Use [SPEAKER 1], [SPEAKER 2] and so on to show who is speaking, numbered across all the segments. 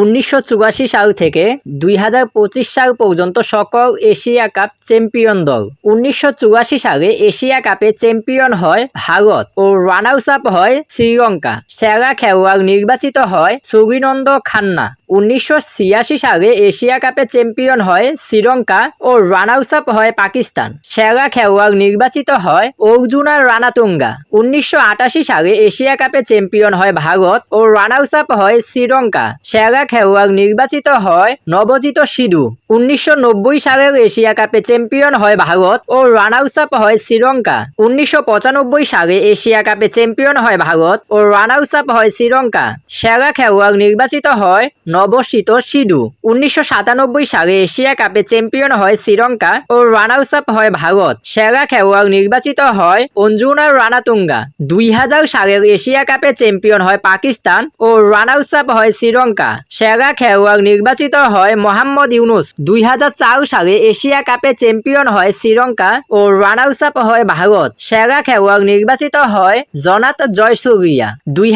[SPEAKER 1] উনিশশো চুরাশি সাল থেকে দুই হাজার পঁচিশ সাল পর্যন্ত সকল এশিয়া কাপ চ্যাম্পিয়ন দল। উনিশশো চুরাশি সালে এশিয়া কাপে চ্যাম্পিয়ন হয় ভারত ও রানার্স আপ হয় শ্রীলঙ্কা। সেরা খেলোয়াড় নির্বাচিত হয় সুবিনন্দ খান্না। উনিশশো ছিয়াশি সালে এশিয়া কাপে চ্যাম্পিয়ন হয় শ্রীলঙ্কা ও রানার্স আপ হয় পাকিস্তান। সেরা খেলোয়াড় নির্বাচিত হয় অর্জুনা রানাতুঙ্গা। উনিশশো আটাশি সালে এশিয়া কাপে চ্যাম্পিয়ন হয় ভারত ও রানার্স আপ হয় শ্রীলঙ্কা। সেরা খেলোয়াড় নির্বাচিত হয় নবজিত সিধু। উনিশশো নব্বই সালের এশিয়া কাপে চ্যাম্পিয়ন হয় ভারত ও রানার্স আপ হয় শ্রীলঙ্কা। উনিশশো পঁচানব্বই সালে এশিয়া কাপে চ্যাম্পিয়ন হয় ভারত ও রানার্স আপ হয় শ্রীলঙ্কা। সেরা খেলোয়াড় নির্বাচিত হয় নবশীত সিধু। উনিশশো সাতানব্বই সালে এশিয়া কাপে চ্যাম্পিয়ন হয় শ্রীলঙ্কা ও রানার্স আপ হয় ভারত সেরা খেলোয়াড় নির্বাচিত হয় অঞ্জুনা রানাতুঙ্গা। দুই হাজার সালের এশিয়া কাপে চ্যাম্পিয়ন হয় পাকিস্তান ও রানার্স আপ হয় শ্রীলঙ্কা। সেরা খেলোয়াড় নির্বাচিত হয় মোহাম্মদ ইউনুস। দুই হাজার চার সালে এশিয়া কাপে চ্যাম্পিয়ন হয় শ্রীলঙ্কা ও রানার্স আপ হয় ভারত। সেরা খেলোয়াড় নির্বাচিত হয় জনাত জয়সূরিয়া। দুই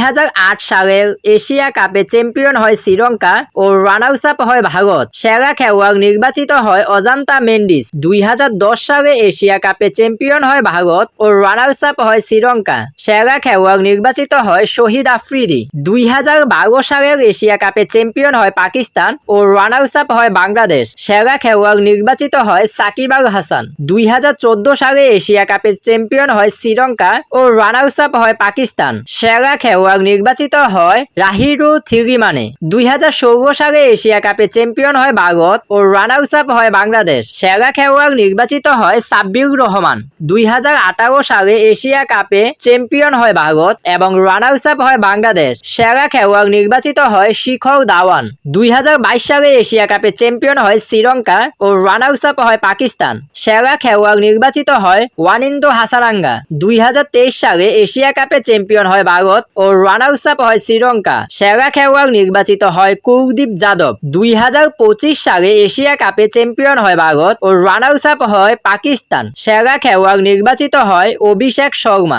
[SPEAKER 1] সালের এশিয়া কাপে চ্যাম্পিয়ন হয় শ্রীলঙ্কা ও রানার্স আপ হয় ভারত। সেরা খেলোয়াড় নির্বাচিত হয় অজান্তা মেন্ডিস। দুই হাজার দশ সালে এশিয়া কাপে চ্যাম্পিয়ন হয় ভারত ও রানার্স আপ হয় শ্রীলঙ্কা। সেরা খেলোয়াড় নির্বাচিত হয় শহীদ আফ্রিদি। দুই হাজার বারো সালের এশিয়া কাপে চ্যাম্পিয়ন হয় পাকিস্তান ও রানার্স আপ হয় বাংলাদেশ। সেরা খেলোয়াড় নির্বাচিত হয় সাকিব আল হাসান। দুই হাজার চোদ্দ সালে এশিয়া কাপে চ্যাম্পিয়ন হয় শ্রীলঙ্কা ও রানার্স আপ হয় পাকিস্তান। সেরা খেলোয়াড় নির্বাচিত হয় রাহিরু থিরিমানে। দুই হাজার ষোলো সালে এশিয়া কাপে চ্যাম্পিয়ন হয় ভারত ও রানার্স আপ হয় বাংলাদেশ। সেরা খেলোয়াড় নির্বাচিত হয় সাব্বির রহমান। দুই হাজার আঠারো সালে এশিয়া কাপে চ্যাম্পিয়ন হয় ভারত এবং রানার্স আপ হয় বাংলাদেশ। সেরা খেলোয়াড় নির্বাচিত হয় শিখর দাওয়ান দুই হাজার বাইশ সালে এশিয়া কাপে চ্যাম্পিয়ন হয় শ্রীলঙ্কা ও রানার্স আপ হয় পাকিস্তান। সেরা খেলোয়াড় নির্বাচিত হয় ওয়ানিন্দো হাসারাঙ্গা। দুই হাজার তেইশ সালে এশিয়া কাপে চ্যাম্পিয়ন হয় ভারত ও রানার্স আপ হয় শ্রীলঙ্কা। সেরা খেলোয়াড় নির্বাচিত হয় কুলদীপ যাদব। দুই হাজার পঁচিশ সালে এশিয়া কাপে চ্যাম্পিয়ন হয় ভারত ও রানার্স আপ হয় পাকিস্তান। সেরা খেলোয়াড় নির্বাচিত হয় অভিষেক শর্মা।